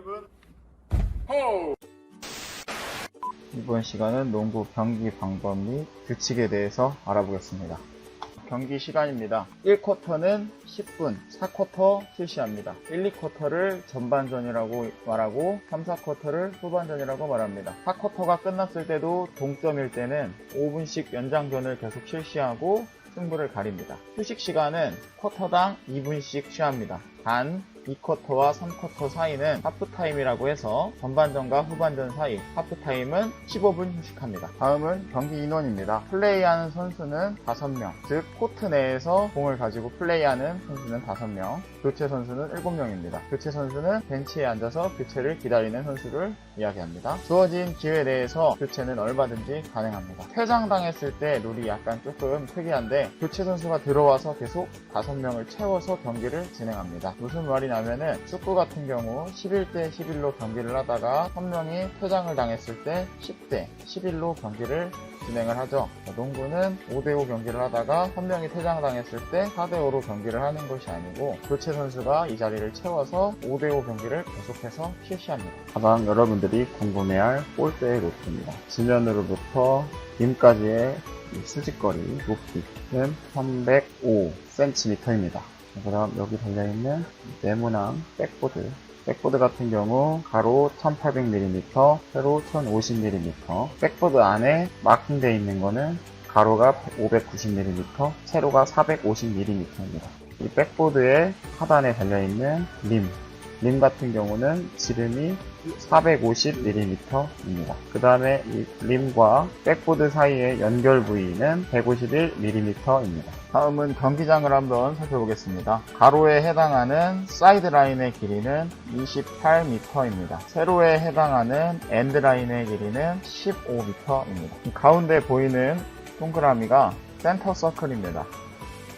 7분 호! 이번 시간은 농구 경기 방법 및 규칙에 대해서 알아보겠습니다. 경기 시간입니다. 1쿼터는 10분, 4쿼터 실시합니다. 1, 2쿼터를 전반전이라고 말하고 3, 4쿼터를 후반전이라고 말합니다. 4쿼터가 끝났을 때도 동점일 때는 5분씩 연장전을 계속 실시하고 승부를 가립니다. 휴식 시간은 쿼터당 2분씩 취합니다. 단 2쿼터와 3쿼터 사이는 하프타임이라고 해서 전반전과 후반전 사이 하프타임은 15분 휴식합니다. 다음은 경기 인원입니다. 플레이하는 선수는 5명, 즉 코트 내에서 공을 가지고 플레이하는 선수는 5명, 교체 선수는 7명입니다. 교체 선수는 벤치에 앉아서 교체를 기다리는 선수를 이야기합니다. 주어진 기회 내에서 교체는 얼마든지 가능합니다. 퇴장당했을 때 룰이 약간 조금 특이한데 교체 선수가 들어와서 계속 5명을 채워서 경기를 진행합니다. 무슨 말이냐면은 축구 같은 경우 11대 11로 경기를 하다가 한 명이 퇴장을 당했을 때 10대 11로 경기를 진행을 하죠. 농구는 5대5 경기를 하다가 한 명이 퇴장당했을 때 4대5로 경기를 하는 것이 아니고 교체 선수가 이 자리를 채워서 5대5 경기를 계속해서 실시합니다. 가장 여러분들이 궁금해할 골대의 높이입니다. 지면으로부터 림까지의 이 수직거리 높이는 305cm입니다. 그 다음 여기 달려있는 네모난 백보드. 백보드 같은 경우 가로 1800mm, 세로 1050mm 백보드 안에 마킹되어 있는 거는 가로가 590mm, 세로가 450mm입니다. 이 백보드의 하단에 달려있는 림, 림 같은 경우는 지름이 450mm입니다. 그 다음에 이 림과 백보드 사이의 연결 부위는 151mm입니다. 다음은 경기장을 한번 살펴보겠습니다. 가로에 해당하는 사이드 라인의 길이는 28m입니다. 세로에 해당하는 엔드 라인의 길이는 15m입니다. 가운데 보이는 동그라미가 센터 서클입니다.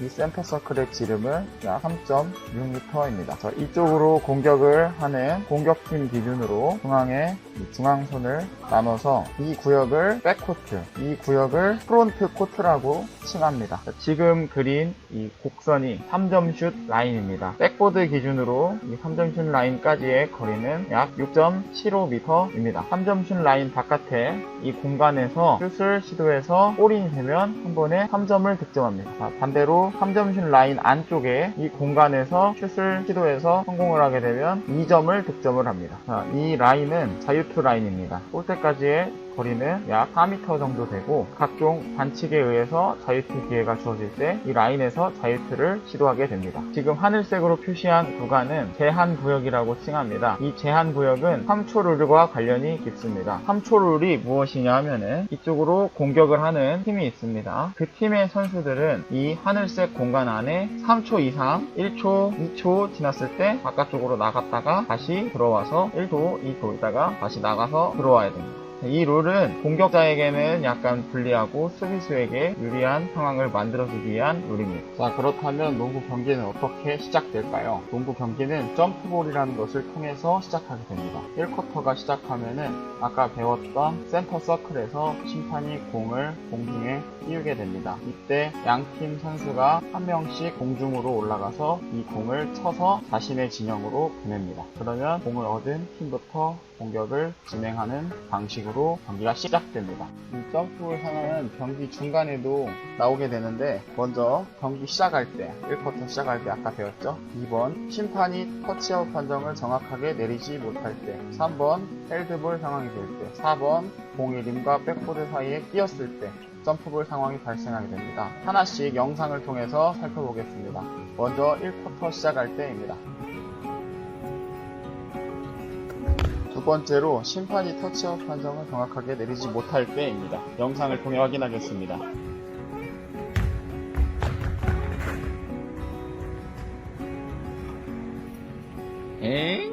이 센터 서클의 지름은 약 3.6m입니다. 이쪽으로 공격을 하는 공격팀 기준으로 중앙에 이 중앙선을 나눠서 이 구역을 백코트, 이 구역을 프론트 코트라고 칭합니다. 지금 그린 이 곡선이 3점슛 라인입니다. 백보드 기준으로 이 3점슛 라인까지의 거리는 약 6.75m입니다. 3점슛 라인 바깥에 이 공간에서 슛을 시도해서 골이 되면 한 번에 3점을 득점합니다. 자, 반대로 3점슛 라인 안쪽에 이 공간에서 슛을 시도해서 성공을 하게 되면 2점을 득점을 합니다. 자, 이 라인은 자유투 라인입니다. 골대까지의 거리는 약 4m 정도 되고 각종 반칙에 의해서 자유투 기회가 주어질 때 이 라인에서 자유투를 시도하게 됩니다. 지금 하늘색으로 표시한 구간은 제한 구역이라고 칭합니다. 이 제한 구역은 3초 룰과 관련이 깊습니다. 3초 룰이 무엇이냐 하면은 이쪽으로 공격을 하는 팀이 있습니다. 그 팀의 선수들은 이 하늘색 공간 안에 3초 이상 1초, 2초 지났을 때 바깥쪽으로 나갔다가 다시 들어와서 1도, 2도 있다가 다시 나가서 들어와야 됩니다. 이 룰은 공격자에게는 약간 불리하고 수비수에게 유리한 상황을 만들어주기 위한 룰입니다. 자 그렇다면 농구 경기는 어떻게 시작될까요? 농구 경기는 점프볼이라는 것을 통해서 시작하게 됩니다. 1쿼터가 시작하면은 아까 배웠던 센터 서클에서 심판이 공을 공중에 띄우게 됩니다. 이때 양팀 선수가 한 명씩 공중으로 올라가서 이 공을 쳐서 자신의 진영으로 보냅니다. 그러면 공을 얻은 팀부터 공격을 진행하는 방식으로 경기가 시작됩니다. 이 점프볼 상황은 경기 중간에도 나오게 되는데 먼저 경기 시작할 때 1쿼터 시작할 때 아까 배웠죠? 2번 심판이 터치아웃 판정을 정확하게 내리지 못할 때 3번 헬드볼 상황이 될 때 4번 공이 림과 백보드 사이에 끼었을 때 점프볼 상황이 발생하게 됩니다. 하나씩 영상을 통해서 살펴보겠습니다. 먼저 1쿼터 시작할 때입니다. 두 번째로 심판이 터치아웃 판정을 정확하게 내리지 못할 때입니다. 영상을 통해 확인하겠습니다. 엥? 엥?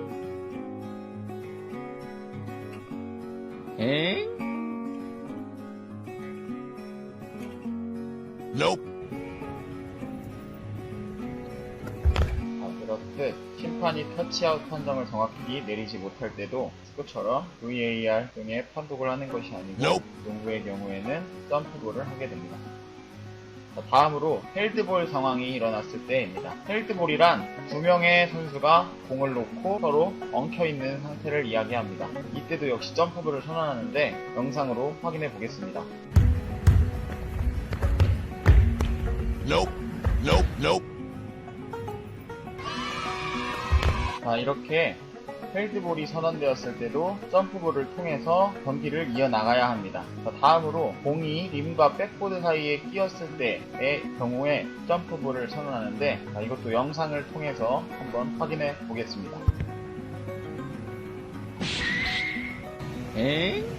터치아웃 판정을 정확히 내리지 못할 때도 축구처럼 VAR 등의 판독을 하는 것이 아니고 농구의 경우에는 점프볼을 하게 됩니다. 자, 다음으로 헬드볼 상황이 일어났을 때입니다. 헬드볼이란 두 명의 선수가 공을 놓고 서로 엉켜있는 상태를 이야기합니다. 이때도 역시 점프볼을 선언하는데 영상으로 확인해 보겠습니다. Nope. Nope. Nope. 자, 이렇게 헬드볼이 선언되었을 때도 점프볼을 통해서 경기를 이어나가야 합니다. 자, 다음으로 공이 림과 백보드 사이에 끼었을 때의 경우에 점프볼을 선언하는데 자, 이것도 영상을 통해서 한번 확인해 보겠습니다. 엥?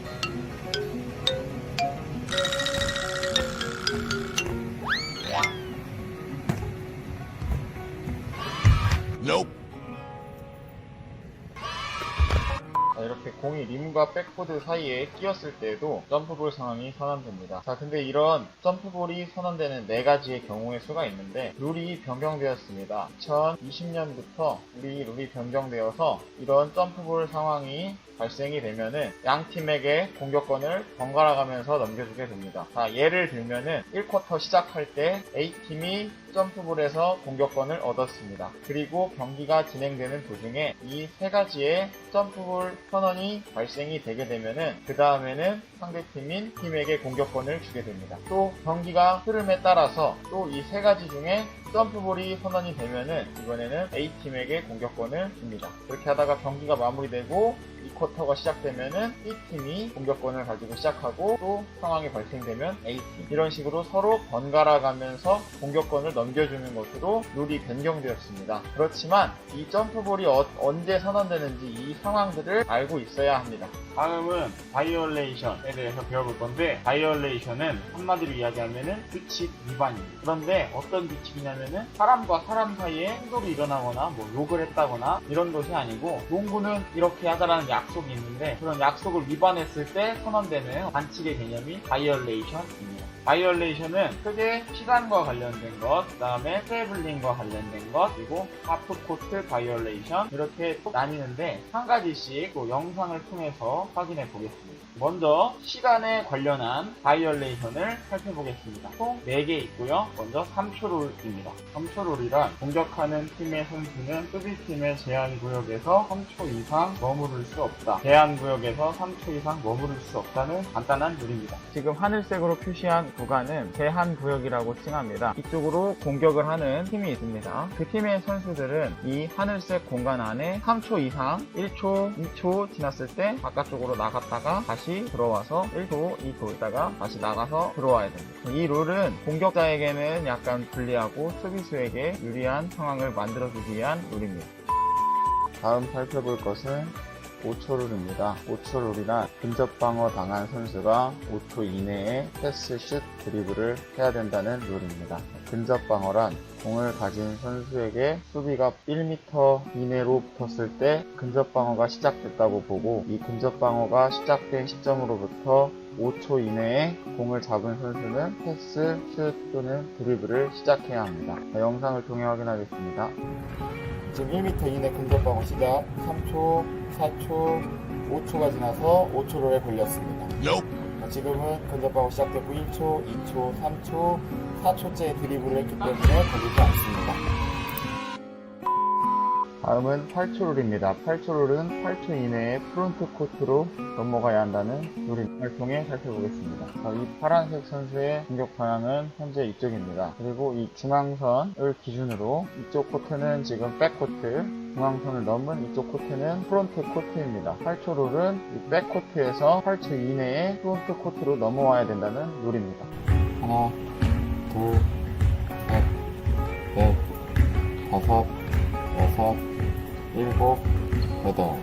림과 백보드 사이에 끼었을 때에도 점프볼 상황이 선언됩니다. 자, 근데 이런 점프볼이 선언되는 네 가지의 경우의 수가 있는데 룰이 변경되었습니다. 2020년부터 우리 룰이 변경되어서 이런 점프볼 상황이 발생이 되면은 양 팀에게 공격권을 번갈아 가면서 넘겨주게 됩니다. 자, 예를 들면은 1쿼터 시작할 때 A팀이 점프볼에서 공격권을 얻었습니다. 그리고 경기가 진행되는 도중에 이 세 가지의 점프볼 선언이 발생이 되게 되면은 그 다음에는 상대팀인 팀에게 공격권을 주게 됩니다. 또 경기가 흐름에 따라서 또 이 세 가지 중에 점프볼이 선언이 되면은 이번에는 A팀에게 공격권을 줍니다. 그렇게 하다가 경기가 마무리되고 이 쿼터가 시작되면은 B팀이 공격권을 가지고 시작하고 또 상황이 발생되면 A팀 이런 식으로 서로 번갈아 가면서 공격권을 넘겨주는 것으로 룰이 변경되었습니다. 그렇지만 이 점프볼이 어- 언제 선언되는지 이 상황들을 알고 있어야 합니다. 다음은 바이올레이션에 대해서 배워볼 건데 바이올레이션은 한마디로 이야기하면은 규칙 위반입니다. 그런데 어떤 규칙이냐면은 사람과 사람 사이에 충돌이 일어나거나 뭐 욕을 했다거나 이런 것이 아니고 농구는 이렇게 하자라는 약 속이 있는데 그런 약속을 위반했을 때 선언되는 반칙의 개념이 바이올레이션입니다. 바이올레이션은 크게 시간과 관련된 것, 그 다음에 트래블링과 관련된 것, 그리고 하프코트 바이올레이션 이렇게 또 나뉘는데 한 가지씩 또 영상을 통해서 확인해 보겠습니다. 먼저 시간에 관련한 바이올레이션을 살펴보겠습니다. 총 4개 있고요. 먼저 3초 룰입니다. 3초 룰이란 공격하는 팀의 선수는 수비팀의 제한 구역에서 3초 이상 머무를 수 없다. 제한 구역에서 3초 이상 머무를 수 없다는 간단한 룰입니다. 지금 하늘색으로 표시한 구간은 제한 구역이라고 칭합니다. 이쪽으로 공격을 하는 팀이 있습니다. 그 팀의 선수들은 이 하늘색 공간 안에 3초 이상 1초, 2초 지났을 때 바깥쪽으로 나갔다가 다시 들어와서 1초, 2초 있다가 다시 나가서 들어와야 됩니다. 이 룰은 공격자에게는 약간 불리하고 수비수에게 유리한 상황을 만들어주기 위한 룰입니다. 다음 살펴볼 것은 5초 룰입니다. 5초 룰이란 근접 방어 당한 선수가 5초 이내에 패스, 슛, 드리블을 해야 된다는 룰입니다. 근접 방어란 공을 가진 선수에게 수비가 1m 이내로 붙었을 때 근접 방어가 시작됐다고 보고 이 근접 방어가 시작된 시점으로부터 5초 이내에 공을 잡은 선수는 패스, 슛 또는 드리블을 시작해야 합니다. 자, 영상을 통해 확인하겠습니다. 지금 1m 이내 근접 방어 시작 3초, 4초, 5초가 지나서 5초로에 걸렸습니다. 지금은 근접 방어 시작됐고 1초, 2초, 3초, 4초째 드리블을 했기 때문에 걸리지 않습니다. 다음은 8초 룰입니다. 8초 룰은 8초 이내에 프론트 코트로 넘어가야 한다는 룰을 통해 살펴보겠습니다. 자, 이 파란색 선수의 공격 방향은 현재 이쪽입니다. 그리고 이 중앙선을 기준으로 이쪽 코트는 지금 백코트, 중앙선을 넘은 이쪽 코트는 프론트 코트입니다. 8초 룰은 이 백코트에서 8초 이내에 프론트 코트로 넘어와야 된다는 룰입니다. 하나, 둘, 셋, 넷, 다섯, 여섯, 일곱, 여덟.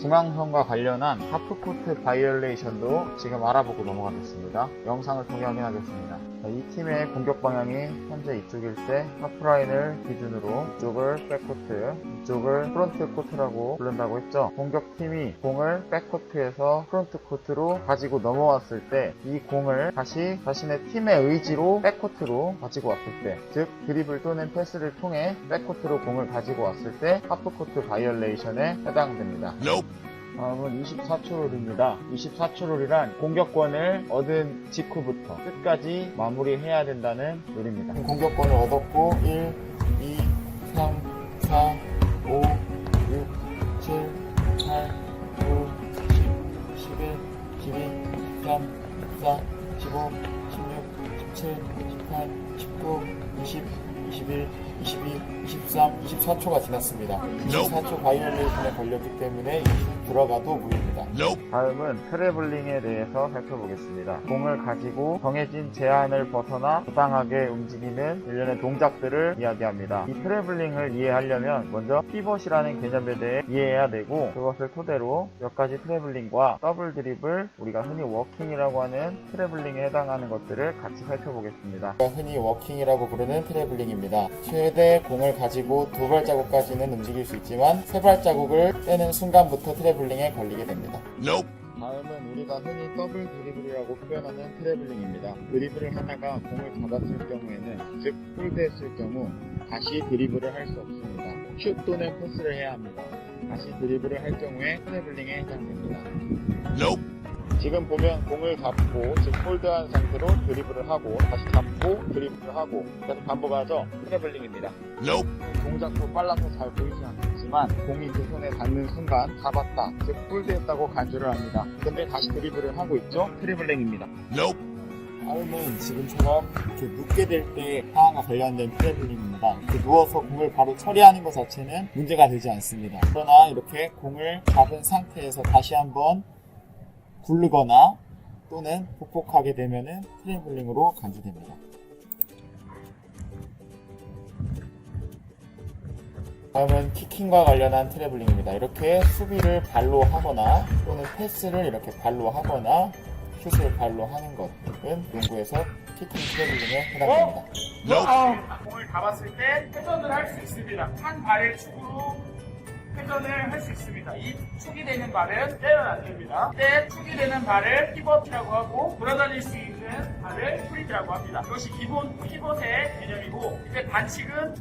중앙선과 관련한 하프코트 바이올레이션도 지금 알아보고 넘어가겠습니다. 영상을 통해 확인하겠습니다. 자, 이 팀의 공격 방향이 현재 이쪽일 때 하프라인을 기준으로 이쪽을 백코트, 이쪽을 프론트 코트라고 부른다고 했죠. 공격팀이 공을 백코트에서 프론트 코트로 가지고 넘어왔을 때 이 공을 다시 자신의 팀의 의지로 백코트로 가지고 왔을 때, 즉 드리블 또는 패스를 통해 백코트로 공을 가지고 왔을 때 하프코트 바이올레이션에 해당됩니다. Nope. 다음은 24초 룰입니다. 24초 룰이란 공격권을 얻은 직후부터 끝까지 마무리해야 된다는 룰입니다. 공격권을 얻었고 1, 2, 3, 4, 5, 6, 7, 8, 9, 10, 11, 12, 13, 14, 15, 16, 17, 18, 19, 20, 21, 22, 23, 24초가 지났습니다. 24초 바이올레이션에 걸렸기 때문에 들어가도 무입니다. 다음은 트래블링에 대해서 살펴보겠습니다. 공을 가지고 정해진 제한을 벗어나 부당하게 움직이는 일련의 동작들을 이야기합니다. 이 트래블링을 이해하려면 먼저 피벗이라는 개념에 대해 이해해야 되고 그것을 토대로 몇 가지 트래블링과 더블 드립을 우리가 흔히 워킹이라고 하는 트래블링에 해당하는 것들을 같이 살펴보겠습니다. 흔히 워킹이라고 부르는 트래블링입니다. 최대 공을 가지고 두 발자국까지는 움직일 수 있지만 세 발자국을 떼는 순간부터 트래블링에 걸리게 됩니다. Nope. 다음은 우리가 흔히 더블 드리블이라고 표현하는 트래블링입니다. 드리블을 하다가 공을 잡았을 경우에는, 즉 홀드했을 경우 다시 드리블을 할 수 없습니다. 슛 또는 패스를 해야 합니다. 다시 드리블을 할 경우에 트래블링에 해당됩니다. Nope. 지금 보면 공을 잡고 즉 홀드한 상태로 드리블을 하고 다시 잡고 드리블을 하고 계속 반복하죠. 트래블링입니다. Nope. 동작도 빨라서 잘 보이지 않겠지만 공이 제 손에 닿는 순간 잡았다 즉 홀드했다고 간주를 합니다. 근데 다시 드리블을 하고 있죠. 트래블링입니다. Nope. 다음은 지금처럼 이렇게 눕게 될때 상황과 관련된 트래블링입니다. 이렇게 누워서 공을 바로 처리하는 것 자체는 문제가 되지 않습니다. 그러나 이렇게 공을 잡은 상태에서 다시 한번 굴르거나 또는 폭폭하게 되면은 트래블링으로 간주됩니다. 다음은 키킹과 관련한 트래블링입니다. 이렇게 수비를 발로 하거나 또는 패스를 이렇게 발로 하거나 슛을 발로 하는 것은 농구에서 키킹 트래블링에 해당됩니다. Nope. 공을 잡았을 때 회전을 할 수 있습니다. 한 발의 축으로 회전을 할 수 있습니다. 이 축이 되는 발은 떼면 안 됩니다. 때 축이 되는 발을 피벗이라고 하고 돌아다닐 수 있는 발을 프리드라고 합니다. 이것이 기본 피벗의 개념이고 이제 반칙은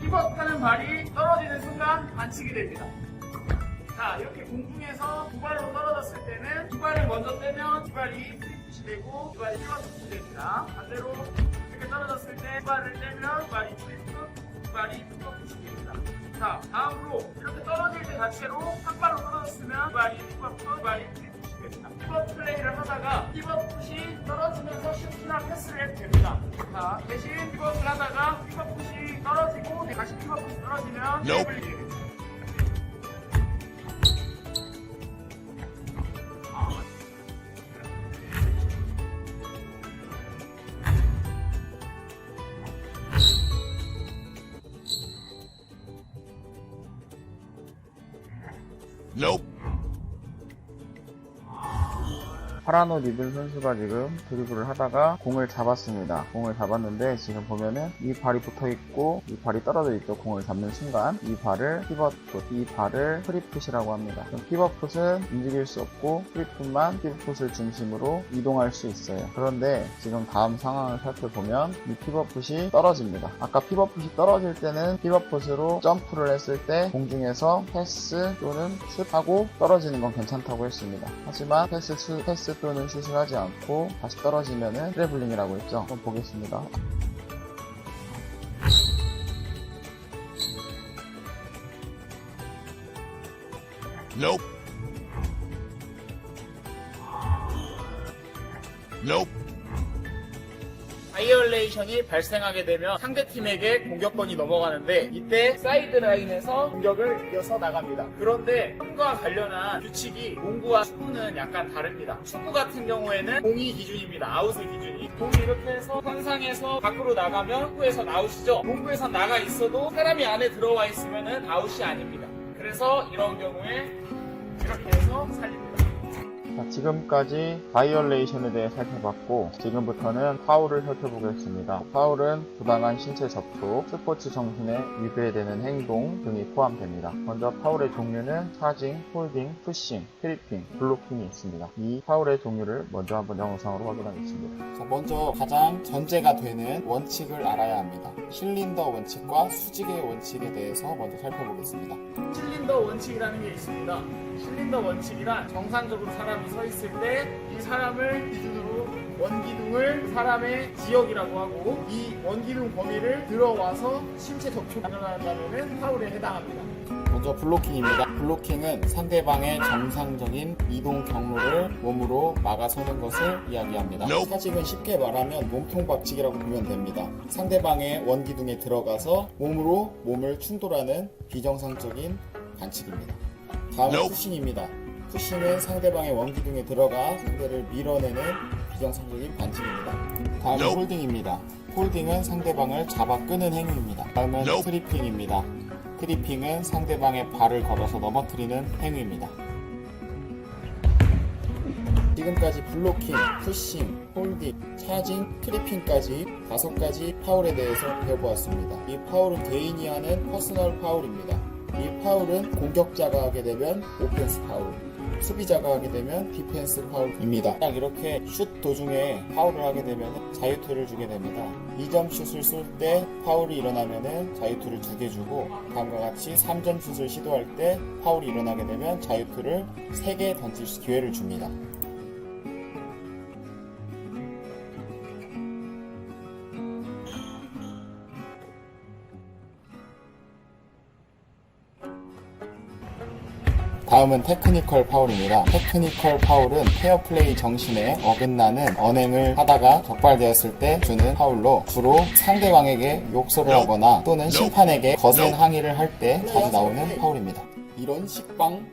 피벗하는 발이 떨어지는 순간 반칙이 됩니다. 자 이렇게 공중에서 두 발로 떨어졌을 때는 두 발을 먼저 떼면 두 발이 프리풋이 되고 두 발이 피벗이 됩니다. 반대로 이렇게 떨어졌을 때 두 발을 떼면 두 발이 프리풋, 두 발이. 자 다음으로 이렇게 떨어질 때 자체로 한 발로 떨어졌으면 두 발이 두 발이 프리풋이 됩니다. 피벗 플레이를 하다가 피벗풋이 떨어지면서 슈트나 패스를 해도 됩니다. 자 대신 피벗을 하다가 피벗풋이 떨어지고 다시 피벗풋이 떨어지면. 트래블링이 됩니다. Nope. 파란 옷 입은 선수가 지금 드리블을 하다가 공을 잡았습니다. 공을 잡았는데 지금 보면은 이 발이 붙어 있고 이 발이 떨어져 있죠. 공을 잡는 순간 이 발을 피벗풋, 이 발을 프리풋이라고 합니다. 피벗풋은 움직일 수 없고 프리풋만 피벗풋을 중심으로 이동할 수 있어요. 그런데 지금 다음 상황을 살펴보면 이 피벗풋이 떨어집니다. 아까 피벗풋이 떨어질 때는 피벗풋으로 점프를 했을 때 공중에서 패스 또는 슛하고 떨어지는 건 괜찮다고 했습니다. 하지만 패스, 슛, 패스 또는 슛을 하지 않고 다시 떨어지면은 트래블링이라고 했죠. 한번 보겠습니다. Nope. Nope. 바이올레이션이 발생하게 되면 상대팀에게 공격권이 넘어가는데 이때 사이드 라인에서 공격을 이어서 나갑니다. 그런데 홈과 관련한 규칙이 농구와 축구는 약간 다릅니다. 축구 같은 경우에는 공이 기준입니다. 아웃의 기준이. 공이 이렇게 해서 선상에서 밖으로 나가면 축구에서 아웃이죠. 농구에서 나가 있어도 사람이 안에 들어와 있으면 아웃이 아닙니다. 그래서 이런 경우에 이렇게 해서 살립니다. 자, 지금까지 바이올레이션에 대해 살펴봤고 지금부터는 파울을 살펴보겠습니다. 파울은 부당한 신체 접촉, 스포츠 정신에 위배되는 행동 등이 포함됩니다. 먼저 파울의 종류는 차징, 홀딩, 푸싱, 트리핑, 블로킹이 있습니다. 이 파울의 종류를 먼저 한번 영상으로 확인하겠습니다. 자, 먼저 가장 전제가 되는 원칙을 알아야 합니다. 실린더 원칙과 수직의 원칙에 대해서 먼저 살펴보겠습니다. 실린더 원칙이라는 게 있습니다. 실린더 원칙이란 정상적으로 사람 이 서 있을 때 이 사람을 기준으로 원기둥을 사람의 지역이라고 하고 이 원기둥 범위를 들어와서 신체 접촉이 일어난다면 파울에 해당합니다. 먼저 블로킹입니다. 블로킹은 상대방의 정상적인 이동 경로를 몸으로 막아서는 것을 이야기합니다. 사직은 쉽게 말하면 몸통 박치기라고 보면 됩니다. 상대방의 원기둥에 들어가서 몸으로 몸을 충돌하는 비정상적인 반칙입니다. 다음은. 푸싱입니다. 푸싱은 상대방의 원기둥에 들어가 상대를 밀어내는 비정상적인 반칙입니다. 다음은. 홀딩입니다. 홀딩은 상대방을 잡아 끄는 행위입니다. 다음은. 트리핑입니다. 트리핑은 상대방의 발을 걸어서 넘어뜨리는 행위입니다. 지금까지 블로킹, 푸싱, 홀딩, 차징, 트리핑까지 다섯 가지 파울에 대해서 배워보았습니다. 이 파울은 개인이 하는 퍼스널 파울입니다. 이 파울은 공격자가 하게 되면 오펜스 파울, 수비자가 하게 되면 디펜스 파울입니다. 딱 이렇게 슛 도중에 파울을 하게 되면 자유투를 주게 됩니다. 2점 슛을 쏠 때 파울이 일어나면 자유투를 두 개 주고 다음과 같이 3점 슛을 시도할 때 파울이 일어나게 되면 자유투를 3개 던질 기회를 줍니다. 다음은 테크니컬 파울입니다. 테크니컬 파울은 페어플레이 정신에 어긋나는 언행을 하다가 적발되었을 때 주는 파울로 주로 상대방에게 욕설을 하거나 또는 심판에게 거센 항의를 할 때 자주 나오는 파울입니다. 이런 식빵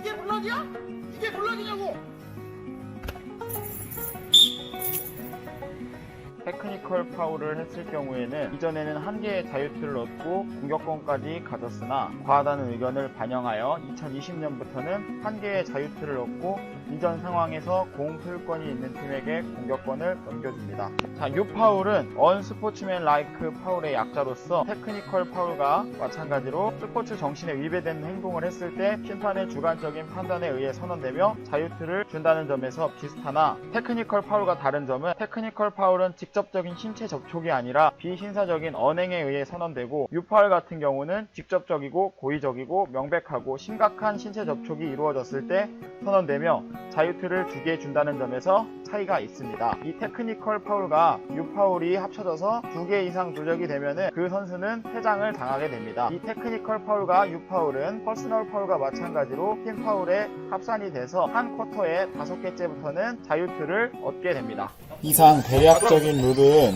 이게 블럭이야? 이게 블럭이냐고! 테크니컬 파울을 했을 경우에는 이전에는 한 개의 자유투를 얻고 공격권까지 가졌으나 과하다는 의견을 반영하여 2020년부터는 한 개의 자유투를 얻고 이전 상황에서 공 소유권이 있는 팀에게 공격권을 넘겨줍니다. 자, 이 파울은 언스포츠맨 라이크 파울의 약자로서 테크니컬 파울과 마찬가지로 스포츠 정신에 위배되는 행동을 했을 때 심판의 주관적인 판단에 의해 선언되며 자유투를 준다는 점에서 비슷하나 테크니컬 파울과 다른 점은 테크니컬 파울은 직 접적인 신체 접촉이 아니라 비신사적인 언행에 의해 선언되고 유파울 같은 경우는 직접적이고 고의적이고 명백하고 심각한 신체 접촉이 이루어졌을 때 선언되며 자유투를 두 개 준다는 점에서 차이가 있습니다. 이 테크니컬 파울과 유파울이 합쳐져서 두 개 이상 누적이 되면은 그 선수는 퇴장을 당하게 됩니다. 이 테크니컬 파울과 유파울은 퍼스널 파울과 마찬가지로 팀 파울에 합산이 돼서 한 쿼터에 다섯 개째부터는 자유투를 얻게 됩니다. 이상 대략적인 룰은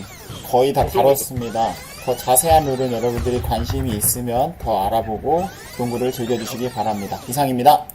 거의 다 다뤘습니다. 더 자세한 룰은 여러분들이 관심이 있으면 더 알아보고 농구를 즐겨주시기 바랍니다. 이상입니다.